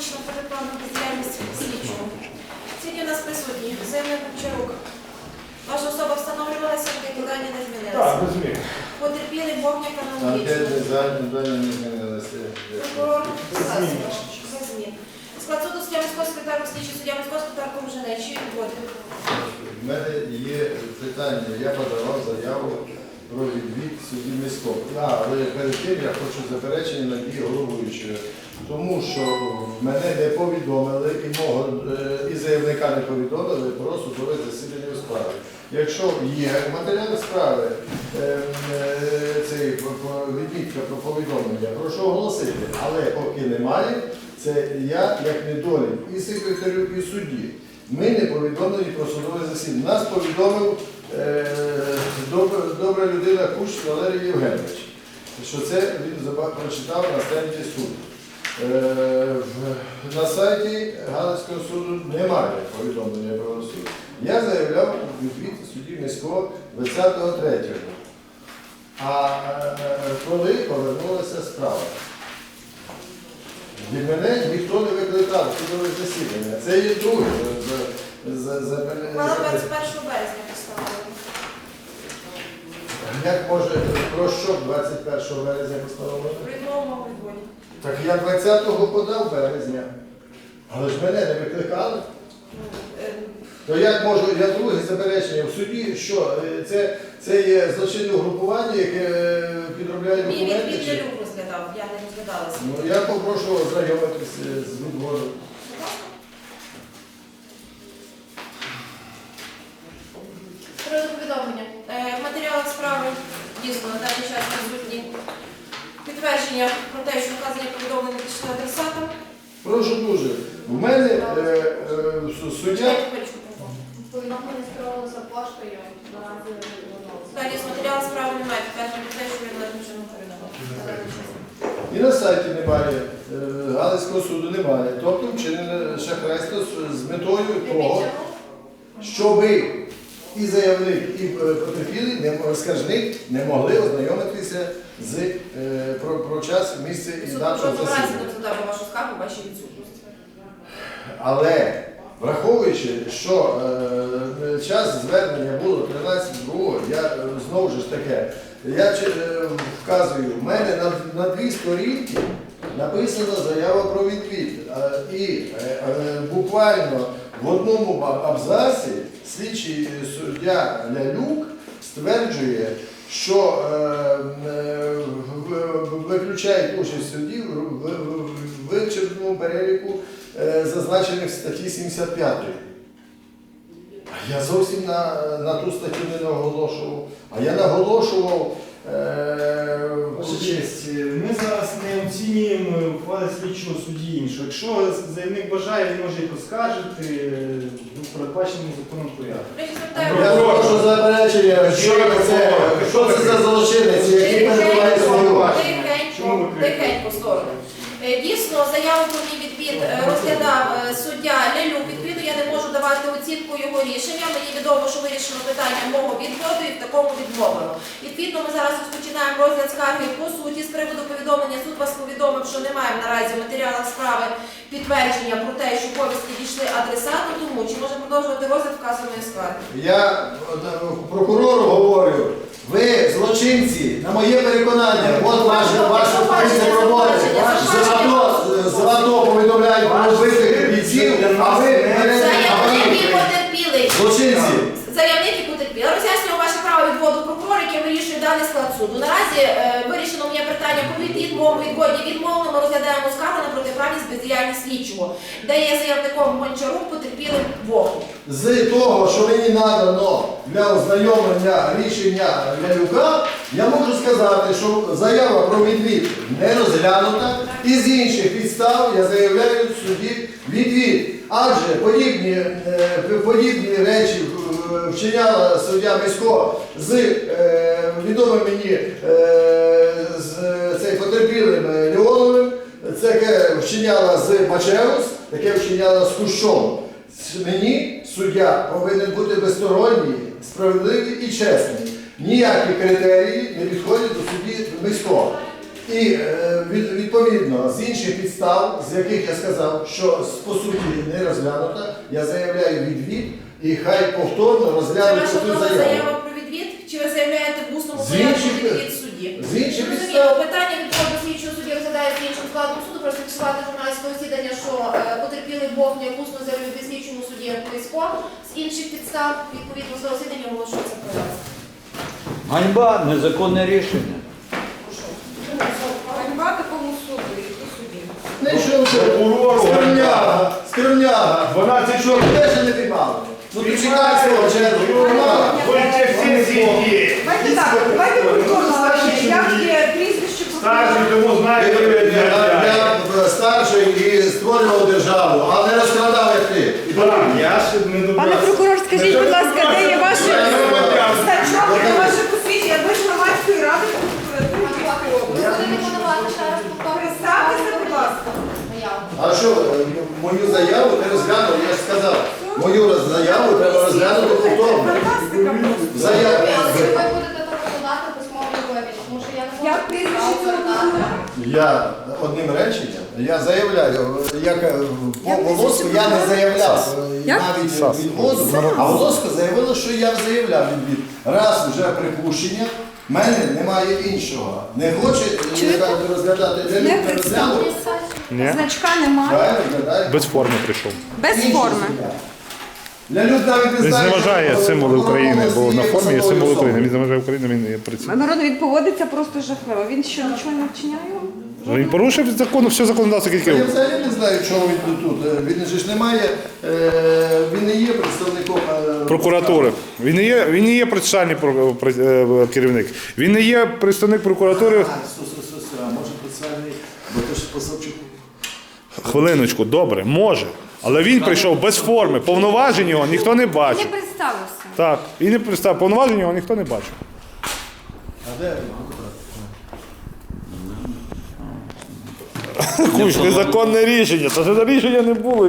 вирішено протиправну бездіяльність слідчого. Сьогодні у нас присутні заявник Кучерук. Ваша особа встановлювалася, дані не Так, змінилися. розумію. Потерпіли Богняк Там аналогічно. не змінилися. Прокурор змін. Без змін. Склад суду суддя міського секретаря, слідчий суддя міського секретаря Комженечі. В мене є питання. Я подавав заяву відвід судді міського. Але перед тим я хочу заперечення на дії головуючого. Тому що мене не повідомили і мого е, і заявника не повідомили про судове засідання у справі. Якщо є матеріали справи, е, е, цей відмітка про повідомлення, прошу оголосити. Але поки немає, це я як недолік і секретарю, і судді. Ми не повідомлені про судове засідання. Нас повідомив добра, добра людина Куч Валерій Євгенович, що це він прочитав на стенді суду. Е, на сайті Галицького суду немає повідомлення про суд. Я заявляв відвід судді міського 20.03. А е, коли повернулася справа? Від мене ніхто не викликав судове засідання. Це є друге. За, за, за, за, 21 березня поставили. Як може про що 21 березня відмову мого відводі. Так я 20-го подав березня. Але ж мене не викликали. Ну, е, То як можу, я друге заперечення в суді, що е, це, це є злочинне угрупування, яке е, підробляє Мій документи? відвід чи- не люк розглядав, я не розглядалася. Ну, я попрошу ознайомитися з відводом. Про повідомлення. Е, В матеріалах справи дійсно на даний час присутні підтвердження про те, що вказані повідомлення пішли адресатам. Прошу дуже. В мене е, е, суддя. Повідомлення скеровувалося поштою наразі воно. Далі з матеріалу справи немає підтвердження про те, що він належним чином повідомив. І на сайті немає, е, Галицького суду немає. Тобто вчинене шахрайство з- з метою того, щоби і заявник, і е, потерпілий, скаржник не могли ознайомитися з е, про, про час, місце і дату засідання. вашу скаргу, ваші відсутності. Але враховуючи, що е, час звернення було 13.2, я е, знову ж таке, я вказую, в мене на, на дві сторінки написана заява про відвід. І е, е, буквально в одному абзаці слідчий суддя Лялюк стверджує, що е, е, виключають участь суддів в, вичерпному переліку е, зазначених статті 75. А я зовсім на, на ту статтю не наголошував. А я наголошував Ваша честь, ми зараз не ухвали слідчого судді іншого. Якщо заявник бажає, він може їх поскаржити е, в передбаченому законом порядку. Я прошу заперечення, що це, що це за злочинець, який перебуває свою Тихенько, тихенько сторону. Е, Дійсно, заяву про е, давати його рішення. Мені відомо, що вирішено питання мого відводу і в такому відмовлено. Відповідно, ми зараз розпочинаємо розгляд скарги по суті. З приводу повідомлення суд вас повідомив, що немає наразі в матеріалах справи підтвердження про те, що повістки дійшли адресату. Тому чи може продовжувати розгляд вказаної скарги? Я е, прокурору говорю, ви злочинці, на моє переконання, от ваша ваша позиція роботи. Золото повідомляють про вбитих бійців, а ви Заявник і потерпілий. Роз'яснюю ваше право відводу прокурор, яке вирішує даний склад суду. Наразі е, вирішено моє питання по відвід, мову відводі відмовно. Ми розглядаємо скаргу на протиправність бездіяльність слідчого, де є заявником Гончарук, потерпілим Богу. З того, що мені надано для ознайомлення рішення Лялюка, я можу сказати, що заява про відвід не розглянута, і з інших підстав я заявляю в суді відвід. Адже подібні, е, подібні речі вчиняла суддя міського з е, відомим мені е, з цей потерпілим е, Леоновим, це вчиняла з Мачеус, таке вчиняла з Кущом. Мені суддя повинен бути безсторонній, справедливий і чесний. Ніякі критерії не підходять до судді міського. І е, відповідно з інших підстав, з яких я сказав, що по суті не розглянута, я заявляю відвід і хай повторно Це розглянуть ваша цю нова заяву. заява про відвід? Чи ви заявляєте в усному З порядку інших- відвід судді? з інших підстав. питання відходу слідчого судді розглядається іншим складом суду, просто фіксувати журналістське засідання, що е, потерпілий Бог як усно заявив підслідчому судді як близько. З інших підстав, відповідно, з засідання оголошується про вас. Ганьба, незаконне рішення. Ганьба такому суду і тій суді. Не що це? Прокурору Скривняга, скривняга. 12 Що, теж не піймали? Ну ти чекай свого чергу. Будьте всі зійді. Давайте так, давайте повторно. Як є прізвище Старший, тому знаєте, Я, ви я старший і створював державу, а не розкрадав як ти. Я ще не добрався. Пане прокурор, скажіть, будь ласка, де є ваше значок, де ваше посвідчення? Ви ж громадської ради раз? Представтеся, будь ласка. А що, е, мою заяву ти розглянув, я ж сказав. Мою роз- заяву треба розглянути повторно. Фантастика просто. Заяву. Ви будете то подати письмовий вибір, тому що я не можу Як прізвище цього прокурора? Я одним реченням, я заявляю, як е, по волоску я не заявляв е, Як? навіть відводу, а волоска заявила, що я заявляв відвід. Раз вже припущення, в мене немає іншого. Не хоче е, яка розглядати, не, Не не представ- Ні, Значка немає. Без форми прийшов. Без форми. Для людей навіть не Він знає, зневажає що, символи України, бо на формі є символи. України. Він зневажає Україну, він є працює. Народ він поводиться просто жахливо. Він що, нічого не вчиняє? Ну, Він порушив закон, все законодавство, Я взагалі не знаю, чого він тут. Е, Він же ж немає, е, він не є представником е, прокуратури. Він не є, він не є процесуальний про- про- е, керівник. Він не є представник прокуратури. А, су, су, су, су, а може процесуальний, бо то ж по Хвилиночку, добре, може. Але він прийшов без форми. Повноважень його ніхто не бачив. Не представився. Так, і не представ. Повноважень його ніхто не бачив. А де? Куч, незаконне рішення. Та ж це рішення не було.